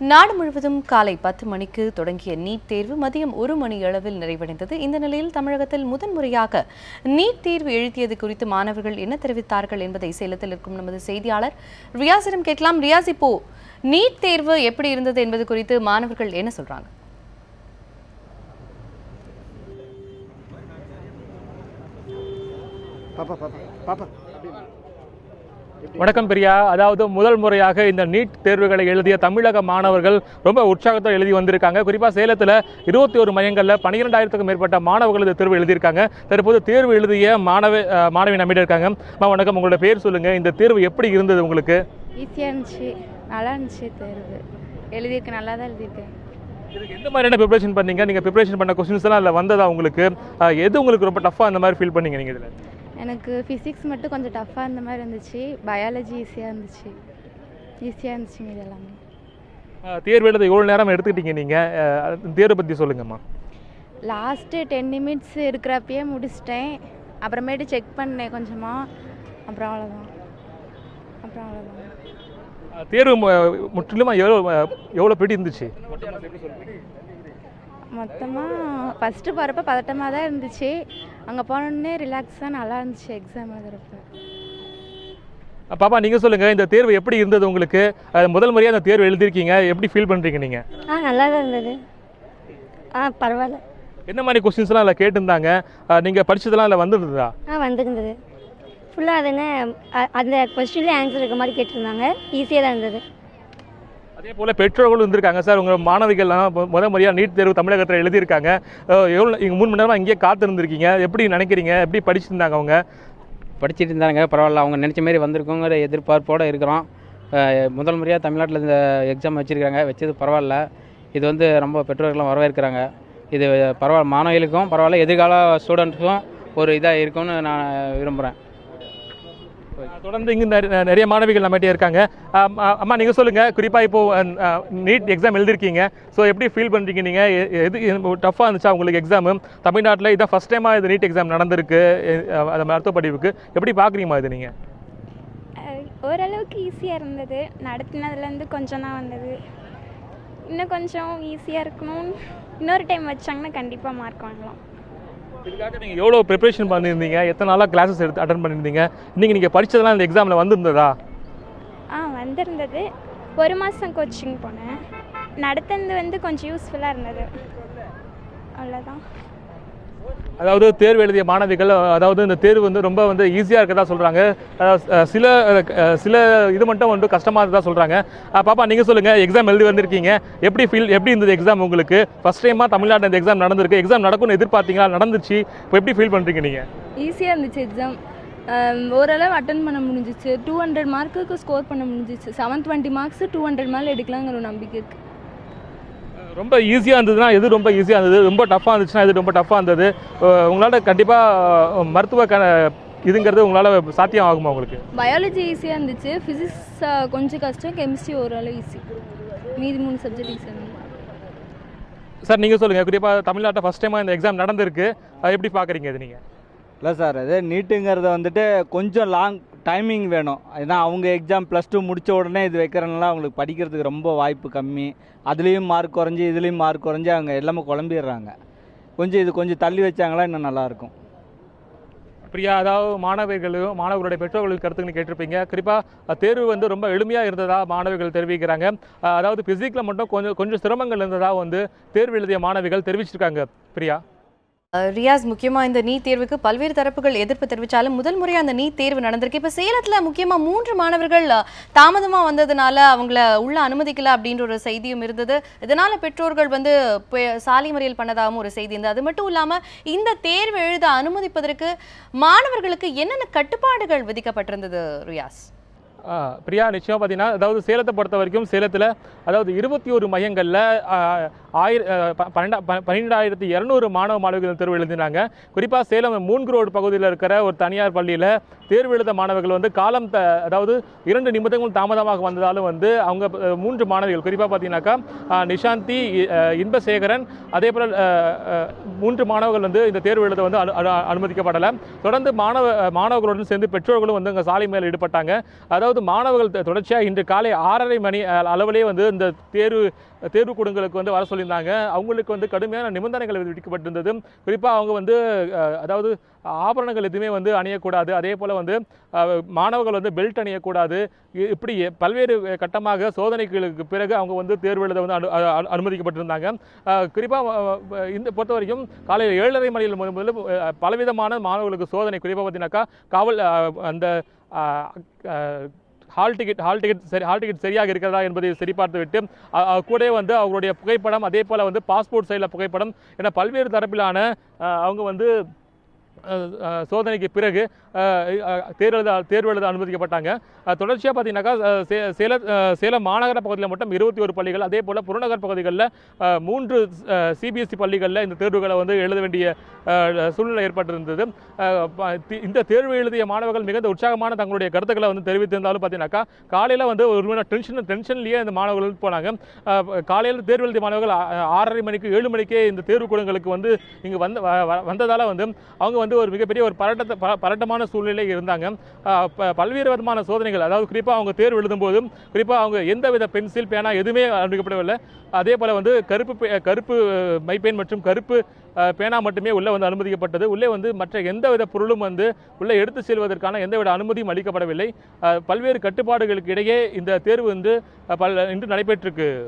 நாடு முழுவதும் காலை பத்து மணிக்கு தொடங்கிய நீட் தேர்வு மதியம் ஒரு மணி அளவில் நிறைவடைந்தது. இந்த நிலையில் தமிழகத்தில் முதன்முறையாக நீட் தேர்வு எழுதியது குறித்து மாணவர்கள் என்ன தெரிவித்தார்கள் என்பதை சேலத்தில் இருக்கும் நமது செய்தியாளர் ரியாசிடம் கேட்கலாம். ரியாஸ் இப்போ நீட் தேர்வு எப்படி இருந்தது என்பது குறித்து மாணவர்கள் என்ன சொல்றாங்க? பாப்பா பாப்பா பாப்பா. வணக்கம் பிரியா. அதாவது முதல் முறையாக இந்த நீட் தேர்வுகளை எழுதிய தமிழக மாணவர்கள் ரொம்ப உற்சாகத்தோடு எழுதி வந்திருக்காங்க. குறிப்பாக சேலத்தில் இருபத்தி ஒரு மையங்களில் பன்னிரெண்டாயிரத்துக்கும் மேற்பட்ட மாணவர்கள் இந்த தேர்வு எழுதியிருக்காங்க. தற்போது தேர்வு எழுதிய மாணவ மாணவி நம்மிடம் இருக்காங்க. அம்மா வணக்கம். உங்களோட பேர் சொல்லுங்க. இந்த தேர்வு எப்படி இருந்தது உங்களுக்கு? ஈஸியாக இருந்துச்சு. நல்லா இருந்துச்சு தேர்வு. எழுதியிருக்கேன் நல்லா தான் எழுதியிருக்கேன். இதுக்கு எந்த மாதிரியான ப்ரிப்பரேஷன் பண்ணீங்க? நீங்கள் ப்ரிப்பரேஷன் பண்ண கொஸ்டின்ஸ் எல்லாம் அதில் வந்ததா உங்களுக்கு? எது உங்களுக்கு ரொம்ப டஃப்பாக அந்த மாதிரி ஃபீல் பண்ணீங்க நீங்கள் இதில்? எனக்கு ஃபிசிக்ஸ் மட்டும் கொஞ்சம் டஃப்பாக இருந்த மாதிரி இருந்துச்சு. பயாலஜி ஈஸியாக இருந்துச்சு. ஈஸியாக இருந்துச்சு மீது எல்லாமே. தேர்வு எழுத எவ்வளோ நேரம் எடுத்துக்கிட்டீங்க நீங்கள் தேர்வை பற்றி சொல்லுங்கம்மா. லாஸ்ட்டு டென் நிமிட்ஸ் இருக்கிறப்பயே முடிச்சிட்டேன். அப்புறமேட்டு செக் பண்ணேன் கொஞ்சமாக அப்புறம் அவ்வளோதான் அப்புறம் அவ்வளோதான் தேர்வு முற்றிலுமா எவ்வளோ எவ்வளோ பெட்டி இருந்துச்சு? மொத்தமாக ஃபஸ்ட்டு போகிறப்ப பதட்டமாக தான் இருந்துச்சு. அங்கே போனோடனே ரிலாக்ஸாக நல்லா இருந்துச்சு எக்ஸாம் எழுதுறப்ப. பாப்பா நீங்க சொல்லுங்க இந்த தேர்வு எப்படி இருந்தது உங்களுக்கு? முதல் முறையா இந்த தேர்வு எழுதிருக்கீங்க எப்படி ஃபீல் பண்றீங்க நீங்க? ஆ நல்லா தான் இருந்தது. ஆ பரவாயில்ல. என்ன மாதிரி கொஸ்டின்ஸ்லாம் அதில் கேட்டிருந்தாங்க? அஹ், நீங்க படிச்சதெல்லாம் அதில் வந்திருந்ததா ஆ வந்திருந்தது. ஃபுல்லாக அது என்ன அந்த கொஸ்டின்லேயே ஆன்சர் இருக்க மாதிரி கேட்டிருந்தாங்க. ஈஸியாக தான் இருந்தது. அதே போல் பெற்றோர்களும் இருந்திருக்காங்க சார். உங்கள் மாணவிகள்லாம் முத முதல் நீட் தேர்வு தமிழகத்தில் எழுதியிருக்காங்க. எவ்வளோ இங்கே மூணு மணி நேரமா இங்கேயே காத்திருந்துருக்கீங்க. எப்படி நினைக்கிறீங்க? எப்படி படிச்சிருந்தாங்க அவங்க? படிச்சுட்டு இருந்தாங்க. பரவாயில்ல. அவங்க நினச்ச மாரி வந்திருக்கோங்கிற எதிர்பார்ப்போடு இருக்கிறோம். முதல் முறையாக தமிழ்நாட்டில் இந்த எக்ஸாம் வச்சுருக்காங்க. வச்சது பரவாயில்ல. இது வந்து ரொம்ப பெற்றோர்கள்லாம் வரவேற்கிறாங்க. இது பரவாயில்ல. மாணவிகளுக்கும் பரவாயில்ல. எதிர்கால ஸ்டூடெண்ட்ஸுக்கும் ஒரு இதாக இருக்கும்னு நான் விரும்புகிறேன் தொடர்ந்து இங்கே நிறைய மாணவிகள் நம்மகிட்டே இருக்காங்க. அம்மா நீங்க சொல்லுங்க குறிப்பா இப்போ நீட் எக்ஸாம் எழுதிருக்கீங்க. ஸோ எப்படி ஃபீல் பண்றீங்க நீங்க? எ- எது டஃப்பாக இருந்துச்சா உங்களுக்கு எக்ஸாம் தமிழ்நாட்டில் இதான் ஃபர்ஸ்ட் டைமா இது நீட் எக்ஸாம் நடந்திருக்கு அது மருத்துவ படிப்புக்கு எப்படி பாக்குறீங்கம்மா இது நீங்க? ஓரளவுக்கு ஈஸியாக இருந்தது. நடத்தினதுலேருந்து கொஞ்சம் தான் வந்தது. இன்னும் கொஞ்சம் ஈஸியாக இருக்கணும். இன்னொரு டைம் வச்சாங்கன்னா கண்டிப்பாக மார்க் வாங்கலாம். இதுக்காக நீங்கள் எவ்வளோ ப்ரிப்பரேஷன் பண்ணியிருந்தீங்க? எத்தனை நாளாக கிளாஸஸ் எடுத்து அட்டன் பண்ணியிருந்தீங்க? நீங்கள் நீங்கள் படித்ததெல்லாம் இந்த எக்ஸாமில் வந்திருந்ததா? ஆ வந்திருந்தது. ஒரு மாதம் கோச்சிங் போனேன். நடத்துனது வந்து கொஞ்சம் யூஸ்ஃபுல்லாக இருந்தது. அவ்வளோதான் அதாவது தேர்வு எழுதிய மாணவிகள் அதாவது இந்த தேர்வு வந்து ரொம்ப வந்து ஈஸியாக இருக்கதா சொல்கிறாங்க சில சில இது மட்டும் வந்து கஷ்டமாக இருக்கதா சொல்கிறாங்க பாப்பா நீங்கள் சொல்லுங்கள் எக்ஸாம் எழுதி வந்திருக்கீங்க. எப்படி ஃபீல் எப்படி இருந்தது எக்ஸாம் உங்களுக்கு? ஃபஸ்ட் டைமாக தமிழ்நாட்டில் இந்த எக்ஸாம் நடந்திருக்கு. எக்ஸாம் நடக்கும்னு எதிர்பார்த்தீங்களா? நடந்துச்சு. இப்போ எப்படி ஃபீல் பண்ணுறீங்க நீங்கள் ஈஸியாக இருந்துச்சு எக்ஸாம் ஓரளவு அட்டன் பண்ண முடிஞ்சிச்சு. டூ ஹண்ட்ரட் மார்க்குக்கு ஸ்கோர் பண்ண முடிஞ்சிச்சு. Seven twenty marks two hundred மேலே எடுக்கலாங்கிற நம்பிக்கை இருக்குது ரொம்ப ஈஸியாக இருந்ததுன்னா எது ரொம்ப ஈஸியாக இருந்தது? ரொம்ப டஃப்பாக இருந்துச்சுன்னா எது ரொம்ப டஃப்பாக இருந்தது? உங்களால் கண்டிப்பாக மருத்துவ க இதுங்கிறது உங்களால் சாத்தியம் ஆகுமா உங்களுக்கு? பயாலஜி ஈஸியாக இருந்துச்சு. ஃபிசிக்ஸ் கொஞ்சம் கஷ்டம். கெமிஸ்ட்ரி ஓரளவு ஈஸி மீதி மூணு சப்ஜெக்ட் ஈஸியாக சார் நீங்கள் சொல்லுங்கள் குறிப்பாக தமிழ்நாட்டில் ஃபஸ்ட் டைமாக இந்த எக்ஸாம் நடந்திருக்கு. அது எப்படி பார்க்குறீங்க இது நீங்கள் இல்லை சார் அது நீட்டுங்கிறத வந்துட்டு கொஞ்சம் லாங் டைமிங் வேணும். ஏன்னா அவங்க எக்ஸாம் ப்ளஸ் டூ முடித்த உடனே இது வைக்கிறனால அவங்களுக்கு படிக்கிறதுக்கு ரொம்ப வாய்ப்பு கம்மி. அதுலேயும் மார்க் குறைஞ்சி இதுலேயும் மார்க் குறைஞ்சி அவங்க எல்லாமே குழம்பிடுறாங்க. கொஞ்சம் இது கொஞ்சம் தள்ளி வச்சாங்களா இன்னும் நல்லாயிருக்கும். பிரியா அதாவது மாணவர்களும் மாணவர்களுடைய பெற்றோர்கள் கருத்துக்கள் கேட்டிருப்பீங்க. குறிப்பாக தேர்வு வந்து ரொம்ப எளிமையாக இருந்ததா மாணவர்கள் தெரிவிக்கிறாங்க. அதாவது ஃபிசிக்கில் மட்டும் கொஞ்சம் கொஞ்சம் சிரமங்கள் இருந்ததாக வந்து தேர்வு எழுதிய மாணவிகள் தெரிவிச்சிருக்காங்க. பிரியா? ரியாஸ் முக்கியமாக இந்த நீட் தேர்வுக்கு பல்வேறு தரப்புகள் எதிர்ப்பு தெரிவித்தாலும் முதல் முறையாக அந்த நீட் தேர்வு நடந்திருக்கு. இப்போ சேலத்தில் முக்கியமாக மூன்று மாணவர்கள் தாமதமாக வந்ததுனால அவங்கள உள்ள அனுமதிக்கல அப்படின்ற ஒரு செய்தியும் இருந்தது. இதனால் பெற்றோர்கள் வந்து சாலை மறியல் பண்ணதாகவும் ஒரு செய்தி இருந்தது. அது மட்டும் இல்லாமல் இந்த தேர்வு எழுத அனுமதிப்பதற்கு மாணவர்களுக்கு என்னென்ன கட்டுப்பாடுகள் விதிக்கப்பட்டிருந்தது ரியாஸ்? பிரியா நிச்சயமாக பார்த்தீங்கன்னா அதாவது சேலத்தை பொறுத்த வரைக்கும் சேலத்தில் அதாவது இருபத்தி ஒரு மையங்களில் ஆயிர பன்னெண்டா பன்னிரெண்டாயிரத்தி இரநூறு மாணவ மாணவிகள் தேர்வு எழுதினாங்க. குறிப்பாக சேலம் மூன்று ரோடு பகுதியில் இருக்கிற ஒரு தனியார் பள்ளியில் தேர்வு எழுத மாணவர்கள் வந்து காலம் த அதாவது இரண்டு நிமிடங்கள் தாமதமாக வந்ததாலும் வந்து அவங்க மூன்று மாணவிகள் குறிப்பாக பார்த்தீங்கன்னாக்கா நிஷாந்தி இன்பசேகரன் அதே போல் மூன்று மாணவர்கள் வந்து இந்த தேர்வு எழுத வந்து அனு- அனு- அனுமதிக்கப்படலை. தொடர்ந்து மாணவ மாணவர்களுடன் சேர்ந்து பெற்றோர்களும் வந்து அங்கே சாலை மேல் ஈடுபட்டாங்க. அதாவது மாணவர்கள் தொடர்ச்சியாக இன்று காலை ஆறரை மணி அளவிலே வந்து இந்த தேர்வு தேர்வு கூடங்களுக்கு வந்து வர சொல்லியிருந்தாங்க. அவங்களுக்கு வந்து கடுமையான நிபந்தனைகள் விதிக்கப்பட்டிருந்தது. குறிப்பாக அவங்க வந்து அதாவது ஆபரணங்கள் எதுவுமே வந்து அணியக்கூடாது. அதே போல் வந்து மாணவர்கள் வந்து பெல்ட் அணியக்கூடாது. இப்படி பல்வேறு கட்டமாக சோதனைகளுக்கு பிறகு அவங்க வந்து தேர்வு எழுத வந்து அனு அனுமதிக்கப்பட்டிருந்தாங்க. குறிப்பாக இந்த பொறுத்த வரைக்கும் காலையில் ஏழரை மணியில் முதல் முதல்ல பலவிதமான மாணவர்களுக்கு சோதனை. குறிப்பாக பார்த்தீங்கன்னாக்கா காவல் அந்த ஹால் டிக்கெட் ஹால் டிக்கெட் சரி ஹால் டிக்கெட் சரியாக இருக்கிறதா என்பதை சரிபார்த்து விட்டு அ- வந்து அவங்களுடைய புகைப்படம் அதே போல் வந்து பாஸ்போர்ட் சைடில் புகைப்படம் என பல்வேறு தரப்பிலான அவங்க வந்து சோதனைக்கு பிறகு தேர்வு எழுத தேர்வு எழுத அனுமதிக்கப்பட்டாங்க. தொடர்ச்சியாக பார்த்தீங்கன்னாக்கா சே- சேல சேலம் மாநகர பகுதியில் மட்டும் இருபத்தி ஒரு பள்ளிகள் அதே போல் புறநகர் பகுதிகளில் மூன்று சிபிஎஸ்சி பள்ளிகளில் இந்த தேர்வுகளை வந்து எழுத வேண்டிய சூழ்நிலை ஏற்பட்டிருந்தது. இந்த தேர்வு எழுதிய மாணவர்கள் மிகுந்த உற்சாகமான தங்களுடைய கருத்துக்களை வந்து தெரிவித்திருந்தாலும் பார்த்தீங்கன்னாக்கா காலையில் வந்து ஒரு மணி டென்ஷன் டென்ஷன்லேயே இந்த மாணவர்கள் போனாங்க. காலையில் தேர்வு எழுதிய மாணவர்கள் ஆறரை மணிக்கு ஏழு மணிக்கே இந்த தேர்வு கூடங்களுக்கு வந்து இங்கே வந்து வ- வ- வந்ததால் வந்து அவங்க வந்து ஒரு மிகப்பெரிய ஒரு பரட்டத்தை ப- பரட்டமான சூழ்நிலை இருந்தாங்க. பல்வேறு விதமான சோதனைகள் அதாவது குறிப்பாக அவங்க தேர்வு எழுதும்போதும் குறிப்பாக அவங்க எந்த வித பென்சில் பேனா எதுவுமே அனுமதிக்கப்படவில்லை. அதே போல் வந்து கருப்பு பே- கருப்பு மைப்பெயின் மற்றும் கருப்பு பேனா மட்டுமே உள்ளே வந்து அனுமதிக்கப்பட்டது. உள்ளே வந்து மற்ற எந்தவித பொருளும் வந்து உள்ளே எடுத்து செல்வதற்கான எந்தவித அனுமதியும் அளிக்கப்படவில்லை. பல்வேறு கட்டுப்பாடுகளுக்கு இடையே இந்த தேர்வு வந்து பல இன்று நடைபெற்றிருக்கு.